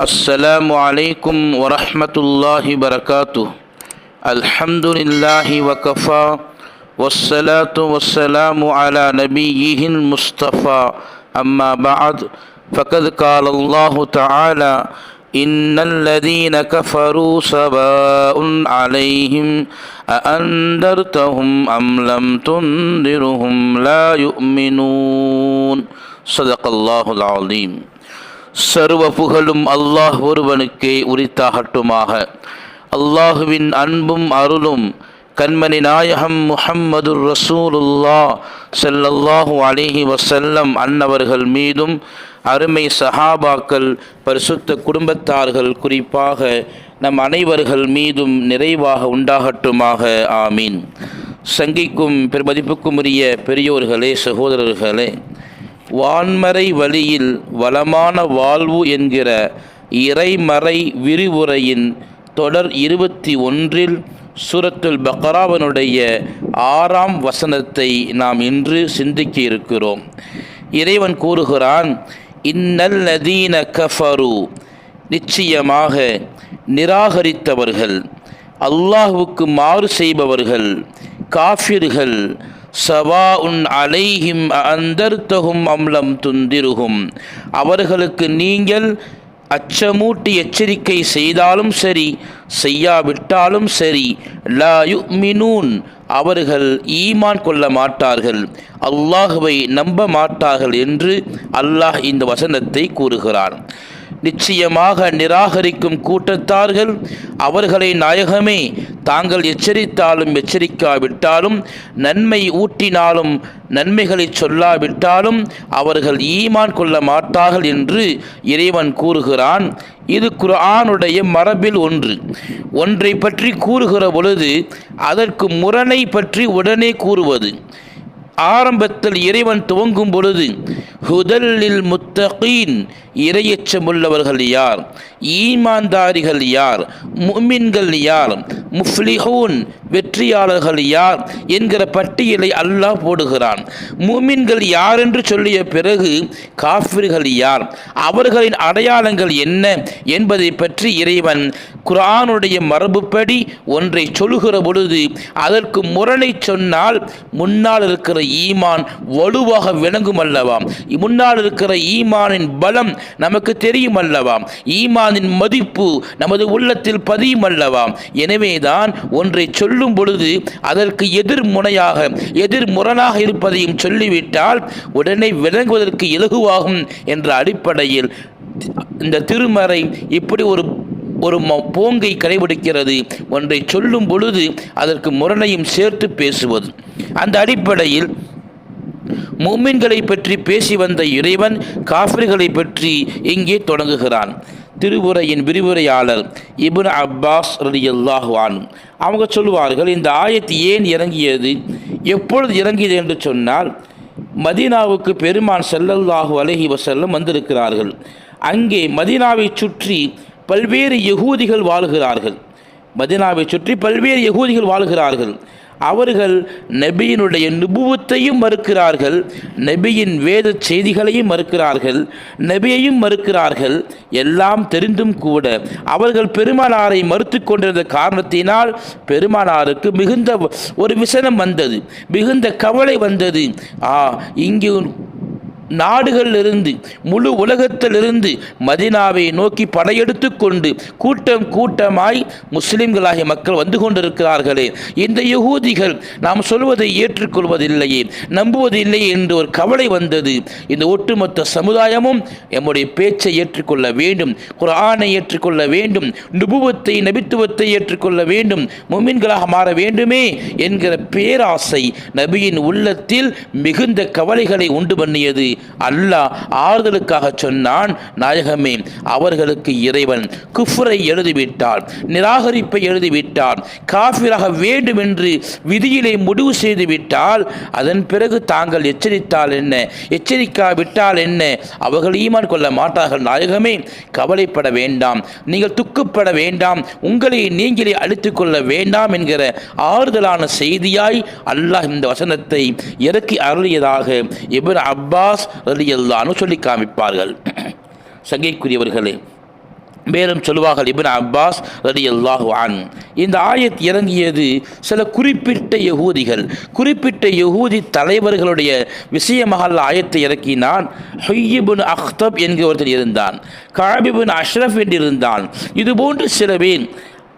السلام عليكم ورحمة الله وبركاته. الحمد لله وكفى والصلاة والسلام على نبيه المصطفى. أما بعد فقد قال الله تعالى إن الذين كفروا سواء عليهم أأنذرتهم أم لم تنذرهم لا يؤمنون. صدق الله العظيم. சர்வ புகழும் அல்லாஹ் ஒருவனுக்கே உரித்தாகட்டுமாக. அல்லாஹுவின் அன்பும் அருளும் கண்மணி நாயகம் முஹம்மது ரசூலுல்லா செல்லல்லாஹு அலிஹி வசல்லம் அன்னவர்கள் மீதும் அருமை சஹாபாக்கள் பரிசுத்த குடும்பத்தார்கள் குறிப்பாக நம் அனைவர்கள் மீதும் நிறைவாக உண்டாகட்டுமாக. ஆமீன். சங்கிக்கும் பெருமதிப்புக்கும் உரிய பெரியோர்களே சகோதரர்களே வான்மறை வழியில் வளமான வாழ்வு என்கிற இறைமறை விரிவுரையின் தொடர் இருபத்தி ஒன்றில் சூரத்துல் பக்ராவனுடைய ஆறாம் வசனத்தை நாம் இன்று சிந்திக்க இருக்கிறோம். இறைவன் கூறுகிறான் இன்னல்லதீன கஃபரு. நிச்சயமாக நிராகரித்தவர்கள் அல்லாஹுவுக்கு மாறு செய்பவர்கள் காஃபிர்கள் சவா உன் அலைஹிம் அந்தர்த்தகும் அம்லம் துந்திருகும் அவர்களுக்கு நீங்கள் அச்சமூட்டி எச்சரிக்கை செய்தாலும் சரி செய்யாவிட்டாலும் சரி லாயு மினூன் அவர்கள் ஈமான் கொள்ள மாட்டார்கள். அல்லாஹுவை நம்ப மாட்டார்கள் என்று அல்லாஹ் இந்த வசனத்தை கூறுகிறான். நிச்சயமாக நிராகரிக்கும் கூட்டத்தார்கள் அவர்களை நாயகமே தாங்கள் எச்சரித்தாலும் எச்சரிக்காவிட்டாலும் நன்மை ஊட்டினாலும் நன்மைகளை சொல்லாவிட்டாலும் அவர்கள் ஈமான் கொள்ள மாட்டார்கள் என்று இறைவன் கூறுகிறான். இது குரானுடைய மரபில் ஒன்று. ஒன்றை பற்றி கூறுகிற பொழுது அதற்கு முரணை பற்றி உடனே கூறுவது. ஆரம்பத்தில் இறைவன் துவங்கும் பொழுது ஹுதல்லில் முத்தகீன் இரையச்சமுள்ளவர்கள் யார்? ஈமான்தாரிகள் யார்? முமின்கள் யார்? முஃப்லிஹூன் வெற்றியாளர்கள் யார்? என்கிற பட்டியலை அல்லாஹ் போடுகிறான். முமின்கள் யார் என்று சொல்லிய பிறகு காஃபிர்கள் யார்? அவர்களின் அடையாளங்கள் என்ன என்பதை பற்றி இறைவன் குரானுடைய மரபுப்படி ஒன்றை சொல்லுகிற பொழுது அதற்கு முரணை சொன்னால் முன்னால் இருக்கிற ஈமான் வலுவாக விளங்கும் அல்லவாம் முன்னால் இருக்கிற ஈமானின் பலம் நமக்கு தெரியும் அல்லவாம். ஈமானின் மதிப்பு நமது உள்ளத்தில் பதியும் அல்லவாம். எனவேதான் ஒன்றை சொல்லும் பொழுது அதற்கு எதிர்முனையாக எதிர்முரணாக இருப்பதையும் சொல்லிவிட்டால் உடனே விளங்குவதற்கு இலகுவாகும் என்ற அடிப்படையில் இந்த திருமறை இப்படி ஒரு ஒரு ம- போங்கை கடைபிடிக்கிறது. ஒன்றை சொல்லும் பொழுது அதற்கு முரணையும் சேர்த்து பேசுவது. அந்த அடிப்படையில் மும்மின்களை பற்றி பேசி வந்த இறைவன் காஃபிர்களை பற்றி இங்கே தொடங்குகிறான். திருவுரையின் விரிவுரையாளர் இபுன் அப்பாஸ் ரலியல்லாஹு அவங்க சொல்லுவார்கள் இந்த ஆயத்து ஏன் இறங்கியது? எப்பொழுது இறங்கியது என்று சொன்னால் மதீனாவுக்கு பெருமான் செல்லல்லாஹு அலஹி வசல்லம் வந்திருக்கிறார்கள். அங்கே மதீனாவை சுற்றி பல்வேறு யகூதிகள் வாழ்கிறார்கள். மதினாவை சுற்றி பல்வேறு யகூதிகள் வாழ்கிறார்கள். அவர்கள் நபியினுடைய நுபுவத்தையும் மறுக்கிறார்கள் நபியின் வேத செய்திகளையும் மறுக்கிறார்கள் நபியையும் மறுக்கிறார்கள். எல்லாம் தெரிந்தும் கூட அவர்கள் பெருமானாரை மறுத்து கொண்டிருந்த காரணத்தினால் பெருமானாருக்கு மிகுந்த ஒரு விசனம் வந்தது மிகுந்த கவலை வந்தது. ஆ இங்கு நாடுகளிலிருந்து முழு உலகத்திலிருந்து மதினாவை நோக்கி படையெடுத்து கொண்டு கூட்டம் கூட்டமாய் முஸ்லிம்களாகிய மக்கள் வந்து கொண்டிருக்கிறார்களே. இந்த யகூதிகள் நாம் சொல்வதை ஏற்றுக்கொள்வதில்லையே நம்புவதில்லையே என்று ஒரு கவலை வந்தது. இந்த ஒட்டுமொத்த சமுதாயமும் எம்முடைய பேச்சை ஏற்றுக்கொள்ள வேண்டும் குரானை ஏற்றுக்கொள்ள வேண்டும் நுபுவத்தை நபித்துவத்தை ஏற்றுக்கொள்ள வேண்டும் முமின்களாக மாற வேண்டுமே என்கிற பேராசை நபியின் உள்ளத்தில் மிகுந்த கவலைகளை உண்டு பண்ணியது. அல்லாஹ் ஆறுதலுக்காக சொன்னான் நாயகமே அவர்களுக்கு இறைவன் குஃப்ரை எழுதிவிட்டார் நிராகரிப்பை எழுதிவிட்டார் காஃபிராக வேண்டும் என்று விதியிலே முடிவு செய்துவிட்டால் அதன் பிறகு தாங்கள் எச்சரித்தால் என்ன எச்சரிக்காவிட்டால் என்ன அவர்கள் ஈமான் கொள்ள மாட்டார்கள் நாயகமே கவலைப்பட வேண்டாம் நீங்கள் துக்கப்பட வேண்டாம் உங்களை நீங்களே அழித்துக் கொள்ள வேண்டாம் என்கிற ஆறுதலான செய்தியாய் அல்லாஹ் இந்த வசனத்தை இறக்கி அருளியதாக இபர் அப்பாஸ் ரலியல்லானு சொல்லி காமிப்பார்கள். சங்கைக்குரியவர்களே மேலும் சொல்லுவார்கள் இபின் அப்பாஸ் ரடி அல்லாஹு அன். இந்த ஆயத் இறங்கியது சில குறிப்பிட்ட யகூதிகள். குறிப்பிட்ட யகூதி தலைவர்களுடைய விஷயமாக அல்ல ஆயத்தை இறக்கினான். ஹொய்யிபுன் அஹ்தப் என்கிற ஒருத்தர் இருந்தான். காபிபுன் அஷ்ரஃப் என்றிருந்தான். இதுபோன்று சில பேர்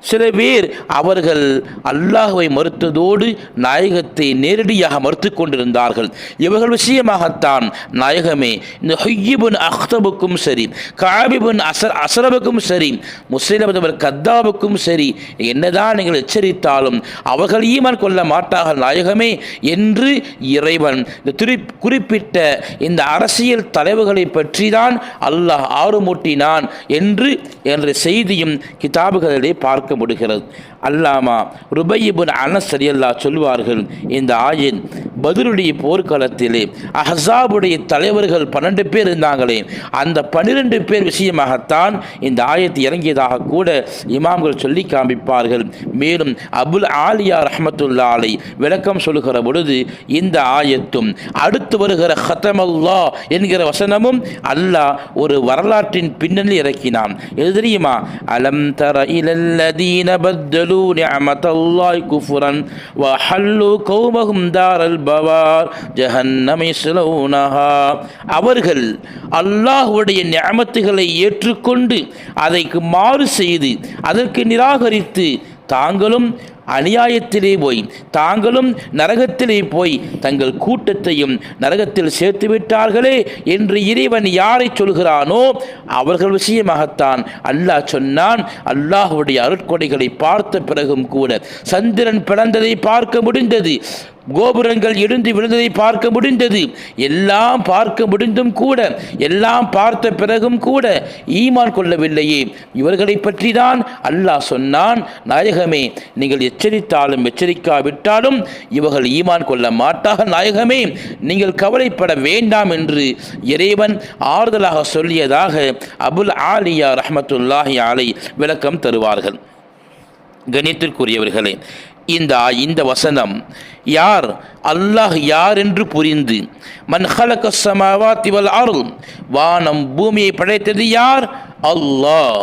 சில பேர் அவர்கள் அல்லாஹுவை மறுத்ததோடு நாயகத்தை நேரடியாக மறுத்து கொண்டிருந்தார்கள். இவர்கள் விஷயமாகத்தான் நாயகமே இந்த ஹொய்யிபுன் அஹ்தபுக்கும் சரி காபிபுன் அசர் அசரபுக்கும் சரி முஸ்லிமதவர் கத்தாபுக்கும் சரி என்னதான் நீங்கள் எச்சரித்தாலும் அவர்கள் ஈமான் கொள்ள மாட்டார்கள் நாயகமே என்று இறைவன் இந்த திரு குறிப்பிட்ட இந்த அரசியல் தலைவர்களை பற்றி தான் அல்லாஹ் ஆறுமூட்டினான் என்று என்ற செய்தியும் கிதாபுகளிடையே பார்க்க பார்க்க முடிகிறது. அல்லாமா ருபையிபுன் அனஸ் சரியல்லா சொல்வார்கள் இந்த ஆயின் பதிலுடைய போர்க்காலத்திலே அஹசாபுடைய தலைவர்கள் பன்னெண்டு பேர் இருந்தாங்களே அந்த பன்னிரெண்டு பேர் விஷயமாகத்தான் இந்த ஆயத்து இறங்கியதாக கூட இமாம்கள் சொல்லி காமிப்பார்கள். மேலும் அபுல் ஆலியா ரஹமத்துல்லா அலை விளக்கம் சொல்லுகிற பொழுது இந்த ஆயத்தும் அடுத்து வருகிற ஹத்தமல்லா என்கிற வசனமும் அல்லாஹ் ஒரு வரலாற்றின் பின்னணி இறக்கினான். எது தெரியுமா? அலம் தர இலல்லதி الذين بدلوا نعمة الله குஃபுரன் வஹல்லு قومهم دار البوار جهنم يصلونها. அவர்கள் அல்லாஹ்வுடைய நியமத்துகளை ஏற்றுக்கொண்டு அதைக்கு மாறு செய்து அதற்கு நிராகரித்து தாங்களும் அநியாயத்திலே போய் தாங்களும் நரகத்திலே போய் தங்கள் கூட்டத்தையும் நரகத்தில் சேர்த்து விட்டார்களே என்று இறைவன் யாரை சொல்கிறானோ அவர்கள் விஷயமாகத்தான் அல்லாஹ் சொன்னான். அல்லாஹுடைய அருட்கொடைகளை பார்த்த பிறகும் கூட சந்திரன் பிறந்ததை பார்க்க முடிந்தது. கோபுரங்கள் இடிந்து விழுந்ததை பார்க்க முடிந்தது. எல்லாம் பார்க்க முடிந்தும் கூட எல்லாம் பார்த்த பிறகும் கூட ஈமான் கொள்ளவில்லையே. இவர்களை பற்றி தான் அல்லாஹ் சொன்னான். நாயகமே நீங்கள் எச்சரித்தாலும் எச்சரிக்காவிட்டாலும் இவர்கள் ஈமான் கொள்ள மாட்டாக நாயகமே நீங்கள் கவலைப்பட வேண்டாம் என்று இறைவன் ஆறுதலாக சொல்லியதாக அபுல் ஆலியா ரஹமத்துல்லாஹி ஆலை விளக்கம் தருவார்கள். கணித்திற்குரியவர்களே இந்த இந்த வசனம் யார்? அல்லாஹ் யார் என்று புரிந்து மன் ஹலக அருள் வானம் பூமியை படைத்தது யார்? அல்லாஹ்.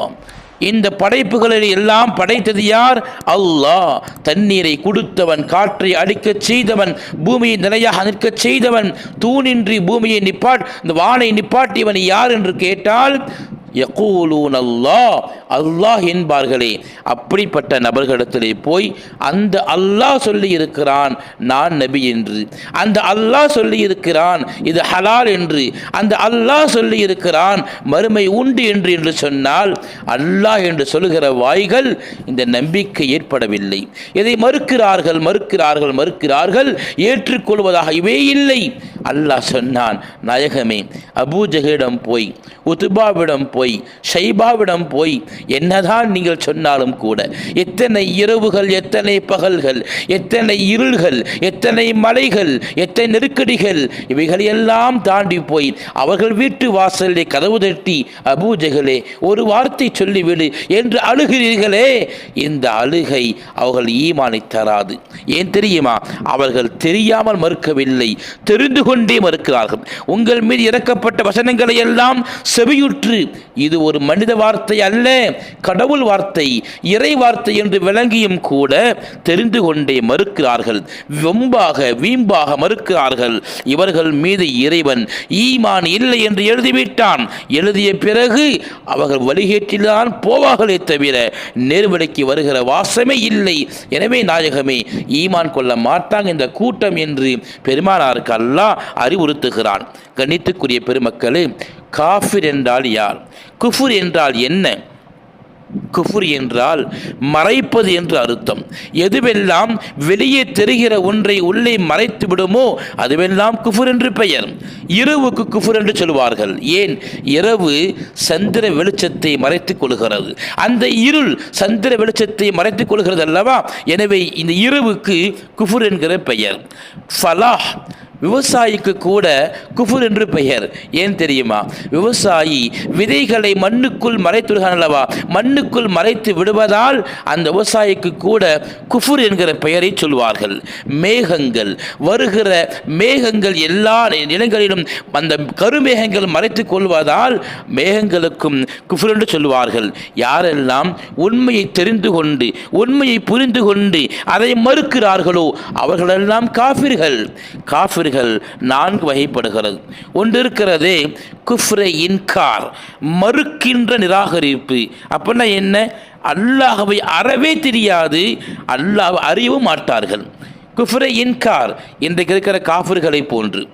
இந்த படைப்புகளில் எல்லாம் படைத்தது யார்? அல்லாஹ். தண்ணீரை கொடுத்தவன் காற்றை அடிக்கச் செய்தவன் பூமியை நிலையாக நிற்கச் செய்தவன் தூணின்றி பூமியை நிப்பாட் இந்த வானை நிப்பாட்டியவன் யார் என்று கேட்டால் யகூலூன் அல்லாஹ் அல்லாஹ் என்பார்களே. அப்படிப்பட்ட நபர்களிடத்திலே போய் அந்த அல்லாஹ் சொல்லி இருக்கிறான் நான் நபி என்று. அந்த அல்லாஹ் சொல்லி இருக்கிறான் இது ஹலால் என்று. அந்த அல்லாஹ் சொல்லி இருக்கிறான் மறுமை உண்டு என்று என்று சொன்னால் அல்லாஹ் என்று சொல்லுகிற வாய்கள் இந்த நம்பிக்கை ஏற்படவில்லை. இதை மறுக்கிறார்கள் மறுக்கிறார்கள் மறுக்கிறார்கள் ஏற்றுக்கொள்வதாகவே இல்லை. அல்லாஹ் சொன்னான் நாயகமே அபூஜகிடம் போய் உத்துபாவிடம் போய் போய் ஷைபாவிடம் போய் என்னதான் நீங்கள் சொன்னாலும் கூட எத்தனை இரவுகள் எத்தனை பகல்கள் எத்தனை இருள்கள் எத்தனை மலைகள் எத்தனை நெருக்கடிகள் இவைகள் எல்லாம் தாண்டி போய் அவர்கள் வீட்டு வாசலிலே கதவு தட்டி அபூஜகளே ஒரு வார்த்தை சொல்லிவிடு என்று அழுகிறீர்களே? இந்த அழுகை அவர்கள் ஈமானை தராது. ஏன் தெரியுமா? அவர்கள் தெரியாமல் மறுக்கவில்லை. தெரிந்து கொண்டே மறுக்கிறார்கள். உங்கள் மீது இறக்கப்பட்ட வசனங்களை எல்லாம் செவியுற்று இது ஒரு மனித வார்த்தை அல்ல கடவுள் வார்த்தை இறை வார்த்தை என்று விளங்கியும் கூட தெரிந்து கொண்டே மறுக்கிறார்கள். வெம்பாக வீம்பாக மறுக்கிறார்கள். இவர்கள் மீது இறைவன் ஈமான் இல்லை என்று எழுதிவிட்டான். எழுதிய பிறகு அவர்கள் வழிகேட்டில்தான் போவார்களே தவிர நேர்வழிக்கு வருகிற வாசமே இல்லை. எனவே நாயகமே ஈமான் கொள்ள மாட்டாங்க இந்த கூட்டம் என்று பெருமானாருக்கு அல்லாஹ் அறிவுறுத்துகிறான். கணித்துக்குரிய பெருமக்களே காஃபிர் என்றால் யார்? குஃபுர் என்றால் என்ன? குஃபுர் என்றால் மறைப்பது என்று அர்த்தம். எதுவெல்லாம் வெளியே தெரிகிற ஒன்றை உள்ளே மறைத்து விடுமோ அதுவெல்லாம் குஃபுர் என்று பெயர். இரவுக்கு குஃபுர் என்று சொல்வார்கள். ஏன்? இரவு சந்திர வெளிச்சத்தை மறைத்துக் கொள்கிறது. அந்த இருள் சந்திர வெளிச்சத்தை மறைத்துக் கொள்கிறது அல்லவா எனவே இந்த இரவுக்கு குஃபுர் என்கிற பெயர். ஃபலாஹ் விவசாயிக்கு கூட குஃபுர் என்று பெயர். ஏன் தெரியுமா? விவசாயி விதைகளை மண்ணுக்குள் மறைத்து விடுகிறான் அல்லவா? மண்ணுக்குள் மறைத்து விடுவதால் அந்த விவசாயிக்கு கூட குஃபுர் என்கிற பெயரை சொல்வார்கள். மேகங்கள் வருகிற மேகங்கள் எல்லா நிலங்களிலும் அந்த கருமேகங்கள் மறைத்து கொள்வதால் மேகங்களுக்கும் குஃபுர் என்று சொல்வார்கள். யாரெல்லாம் உண்மையை தெரிந்து கொண்டு உண்மையை புரிந்து கொண்டு அதை மறுக்கிறார்களோ அவர்களெல்லாம் காபிர்கள் காபிர்கள் நான்கு வகைப்படுகிறது. ஒன்று இருக்கிறதே குஃப்ர இன்கார் மறுக்கின்ற நிராகரிப்பு. அப்படின்னா என்ன? அல்லாஹவை அறவே தெரியாது அல்லாஹ் அறியவும் மாட்டார்கள். குஃப்ர இன்கார் இன்றைக்கு இருக்கிற காஃபிர்களை போன்று.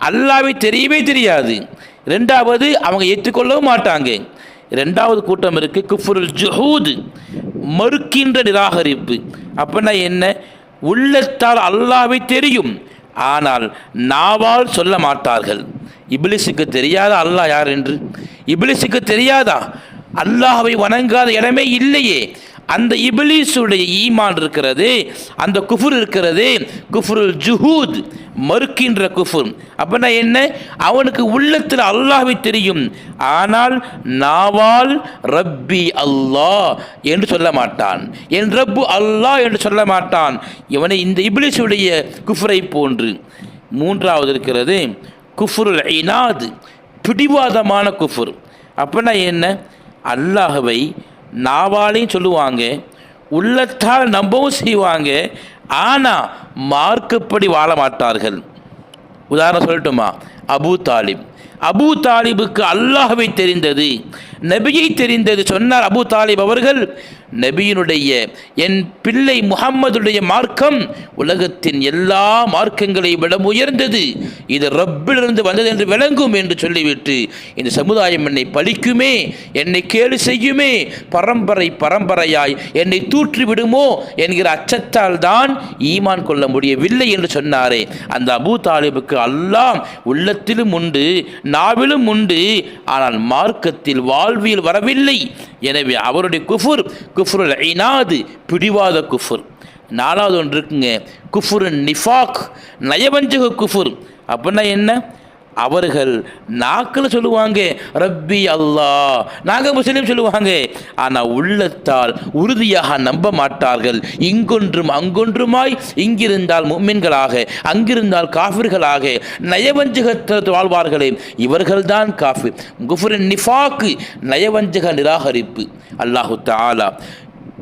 அல்லாவை தெரியவே தெரியாது. ரெண்டாவது அவங்க ஏற்றுக்கொள்ளவும் மாட்டாங்க. ரெண்டாவது கூட்டம் இருக்கு குஃபுருல் ஜஹூது மறுக்கின்ற நிராகரிப்பு. அப்படின்னா என்ன? உள்ளத்தால் அல்லாவை தெரியும். ஆனால் நாவால் சொல்ல மாட்டார்கள். இப்லிஸுக்கு தெரியாத அல்லாஹ் யார் என்று? இப்லிஸுக்கு தெரியாதா? அல்லாஹாவை வணங்காத இடமே இல்லையே. அந்த இபிலிஸுடைய ஈமான் இருக்கிறது அந்த குஃபுர் இருக்கிறது குஃபுருல் ஜுஹூத் மறுக்கின்ற குஃபுர். அப்படின்னா என்ன? அவனுக்கு உள்ளத்தில் அல்லாஹை தெரியும். ஆனால் நாவால் ரப்பி அல்லாஹ் என்று சொல்ல மாட்டான். என் ரப்பு அல்லாஹ் என்று சொல்ல மாட்டான். இவனை இந்த இபிலிஸுடைய குஃபரை போன்று. மூன்றாவது இருக்கிறது குஃபுருல் ஐநாது பிடிவாதமான குஃபுர். அப்படின்னா என்ன? அல்லாஹவை நாவாலையும் சொல்லுவாங்க உள்ளத்தால் நம்பவும் செய்வாங்க ஆனால் மார்க்கப்படி வாழ மாட்டார்கள். உதாரணம் சொல்லட்டுமா? அபூ தாலிப். அபூ தாலிபுக்கு அல்லாஹவை தெரிந்தது. நபியை தெரிந்தது சொன்னார் அபூ தாலிப் அவர்கள் நபியினுடைய என் பிள்ளை முகம்மதுடைய மார்க்கம் உலகத்தின் எல்லா மார்க்கங்களை விட உயர்ந்தது. இது ரப்பிலிருந்து வந்தது என்று விளங்கும் என்று சொல்லிவிட்டு இந்த சமுதாயம் என்னை பழிக்குமே என்னை கேடு செய்யுமே பரம்பரை பரம்பரையாய் என்னை தூற்றி விடுமோ என்கிற அச்சத்தால் தான் ஈமான் கொள்ள முடியவில்லை என்று சொன்னாரே. அந்த அபூ தாலிபுக்கு அல்லாம் உள்ளத்திலும் உண்டு. நாவிலும் உண்டு. ஆனால் மார்க்கத்தில் வாழ்வியல் வரவில்லை. எனவே அவருடைய குஃபுர் குஃபுருல் ஐநாது பிடிவாத குஃபுர். நாலாவது ஒன்று இருக்குங்க குஃபுரு நிஃபாக் நயவஞ்சக குஃபுர். அப்படின்னா என்ன? அவர்கள் நாக்கில் சொல்லுவாங்க ரப்பி அல்லாஹ் நாங்கள் முஸ்லீம் சொல்லுவாங்க. ஆனால் உள்ளத்தால் உறுதியாக நம்ப மாட்டார்கள். இங்கொன்றும் அங்கொன்றுமாய் இங்கிருந்தால் மும்மின்களாக அங்கிருந்தால் காஃபிர்களாக நயவஞ்சகத்தில் வாழ்வார்களே. இவர்கள்தான் காஃபி. குஃபரின் நிஃபாக்கு நயவஞ்சக நிராகரிப்பு. அல்லாஹு தாலா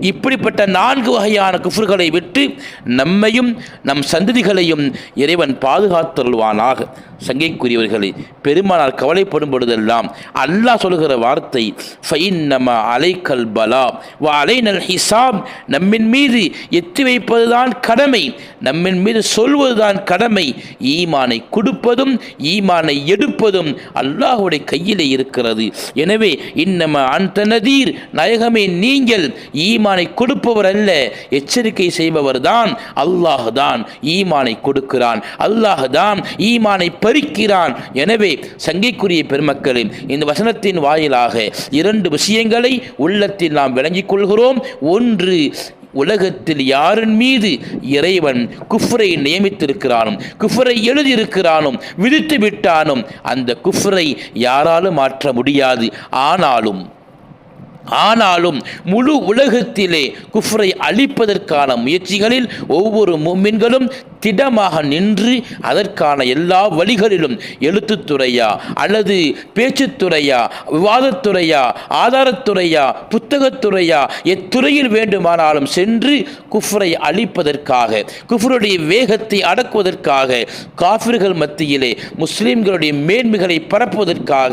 இப்படிப்பட்ட நான்கு வகையான குஃபர்களை விட்டு நம்மையும் நம் சந்ததிகளையும் இறைவன் பாதுகாத்தருள்வானாக. சங்கைக்குரியவர்களே பெருமானார் கவலைப்படும் பொழுதெல்லாம் அல்லாஹ் சொல்கிற வார்த்தை ஃபைன்னம அலைக்கல் பலா வா அலைனல் ஹிசாப் நம்மின் மீது எத்தி வைப்பதுதான் கடமை நம்மின் மீது சொல்வதுதான் கடமை. ஈமானை கொடுப்பதும் ஈமானை எடுப்பதும் அல்லாஹுடைய கையிலே இருக்கிறது. எனவே இன்னம அந்த நதீர். நயகமே நீங்கள் ஈமானை கொடுப்பவர் அல்ல எச்சரிக்கை செய்பவர் தான் அல்லாஹ் தான் ஈமானை கொடுக்கிறான். அல்லாஹ் தான் ஈமானை பறிக்கிறான். எனவே சங்கைக்குரிய பெருமக்களே இந்த வசனத்தின் வாயிலாக இரண்டு விஷயங்களை உள்ளத்தில் நாம் விளங்கிக் கொள்கிறோம். ஒன்று உலகத்தில் யாரின் மீது இறைவன் குஃப்ரை நியமித்திருக்கிறானும் குஃப்ரை எழுதியிருக்கிறானும் விதித்து விட்டானும் அந்த குஃப்ரை யாராலும் மாற்ற முடியாது. ஆனாலும் ஆனாலும் முழு உலகத்திலே குஃப்ரை அழிப்பதற்கான முயற்சிகளில் ஒவ்வொரு மும்மின்களும் திடமாக நின்று அதற்கான எல்லா வழிகளிலும் எழுத்துத்துறையா அல்லது பேச்சுத்துறையா விவாதத்துறையா ஆதாரத்துறையா புத்தகத்துறையா எத்துறையில் வேண்டுமானாலும் சென்று குஃப்ரை அழிப்பதற்காக குஃப்ருடைய வேகத்தை அடக்குவதற்காக காஃபிர்கள் மத்தியிலே முஸ்லிம்களுடைய மேன்மைகளை பரப்புவதற்காக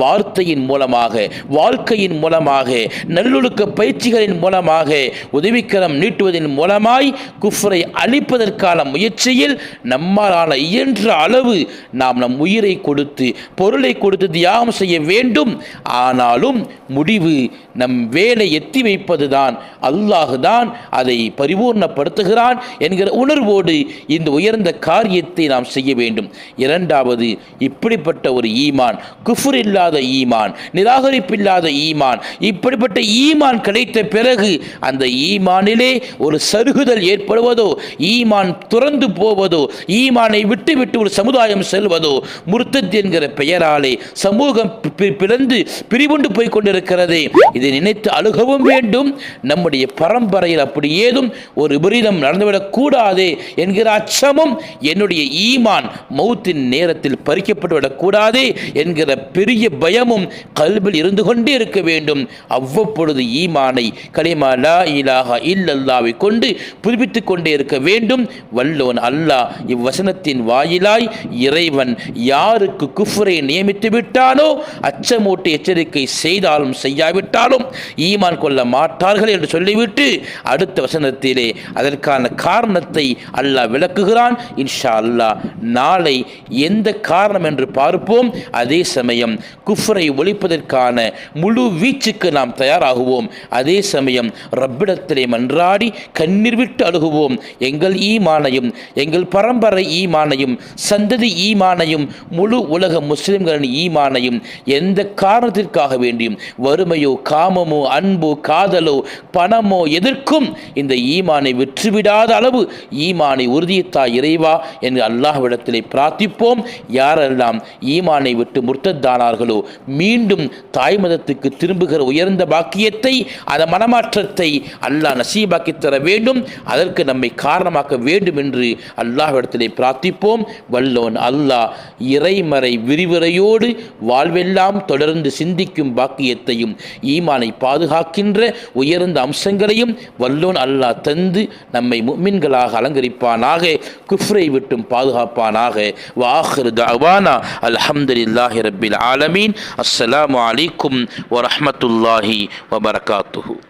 வார்த்தையின் மூலமாக வாழ்க்கையின் மூலமாக நல்லொழுக்க பயிற்சிகளின் மூலமாக உதவிக்கரம் நீட்டுவதன் மூலமாய் குஃப்ரை அழிப்பதற்கான முயற்சி முயற்சியில் நம்மாலான இயன்ற அளவு நாம் நம் உயிரை கொடுத்து பொருளை கொடுத்து தியாகம் செய்ய வேண்டும். ஆனாலும் முடிவு நம் வேலை எத்தி வைப்பதுதான். அல்லாஹ் தான் அதை பரிபூர்ணப்படுத்துகிறான் என்கிற உணர்வோடு இந்த உயர்ந்த காரியத்தை நாம் செய்ய வேண்டும். இரண்டாவது இப்படிப்பட்ட ஒரு ஈமான் குஃபுர் இல்லாத ஈமான் நிராகரிப்பில்லாத ஈமான் இப்படிப்பட்ட ஈமான் கிடைத்த பிறகு அந்த ஈமானிலே ஒரு சருகுதல் ஏற்படுவதோ ஈமான் துறந்து போவதோ ஈமானை விட்டு விட்டு ஒரு சமுதாயம் செல்வதோ முர்த்தத் என்கிற பெயராலே சமூகம் பி- பிளந்து பிரிவுண்டு போய் கொண்டிருக்கிறதே. இதை நினைத்து அழுகவும் வேண்டும். நம்முடைய பரம்பரையில் அப்படி ஏதும் ஒரு விபரீதம் நடந்துவிடக் கூடாதே என்கிற அச்சமும் என்னுடைய ஈமான் மௌத்தின் நேரத்தில் பறிக்கப்பட்டு விடக்கூடாதே என்கிற பெரிய பயமும் கல்வில் இருந்து கொண்டே இருக்க வேண்டும். அவ்வப்பொழுது ஈமானை கலிமா லா இலாஹா இல்லல்லாவை கொண்டு புதுப்பித்துக் கொண்டே இருக்க வேண்டும். வல்லோன் அல்லாஹ் இவ்வசனத்தின் வாயிலாய் இறைவன் யாருக்கு குஃபுரை நியமித்து விட்டானோ அச்சமூட்டு எச்சரிக்கை செய்தாலும் செய்யாவிட்டாலும் ஈமான் கொள்ள மாட்டார்கள் என்று சொல்லிவிட்டு அடுத்த வசனத்திலே அதற்கான காரணத்தை அல்லாஹ் விளக்குகிறான். இன்ஷா அல்லாஹ் நாளை எந்த காரணம் என்று பார்ப்போம். அதே சமயம் குஃப்ரை ஒழிப்பதற்கான முழு வீச்சுக்கு நாம் தயாராகுவோம். அதே சமயம் ரப்பிடத்திலே மன்றாடி கண்ணீர் விட்டு அழுகுவோம். எங்கள் ஈமானையும் எங்கள் பரம்பரை ஈமானையும் சந்ததி ஈமானையும் முழு உலக முஸ்லிம்களின் ஈமானையும் எந்த காரணத்திற்காக வேண்டியும் வறுமையோ கா காமமோ அன்போ காதலோ பணமோ எதற்கும் இந்த ஈமானை விற்றுவிடாத அளவு ஈமானை உறுதியத்தா இறைவா என்று அல்லாஹ்விடத்திலே பிரார்த்திப்போம். யாரெல்லாம் ஈமானை விட்டு முர்த்தத்தானார்களோ மீண்டும் தாய் மதத்துக்கு திரும்புகிற உயர்ந்த பாக்கியத்தை அந்த மனமாற்றத்தை அல்லாஹ் நசீபாக்கி தர வேண்டும். அதற்கு நம்மை காரணமாக்க வேண்டும் என்று அல்லாஹ்விடத்திலே பிரார்த்திப்போம். வல்லோன் அல்லாஹ் இறைமறை விரிவுரையோடு வாழ்வெல்லாம் தொடர்ந்து சிந்திக்கும் பாக்கியத்தையும் ஈமானை பாதுகாக்கின்ற உயர்ந்த அம்சங்களையும் வல்லோன் அல்லாஹ் தந்து நம்மை முக்மின்களாக அலங்கரிப்பானாக குஃப்ரை விட்டும் பாதுகாப்பானாக. வாஹிர் தவானா அல்ஹம்துலில்லாஹி ரபில் ஆலமீன். அஸ்ஸலாமு அலைக்கும் வரஹ்மத்துல்லாஹி வபரகாத்துஹு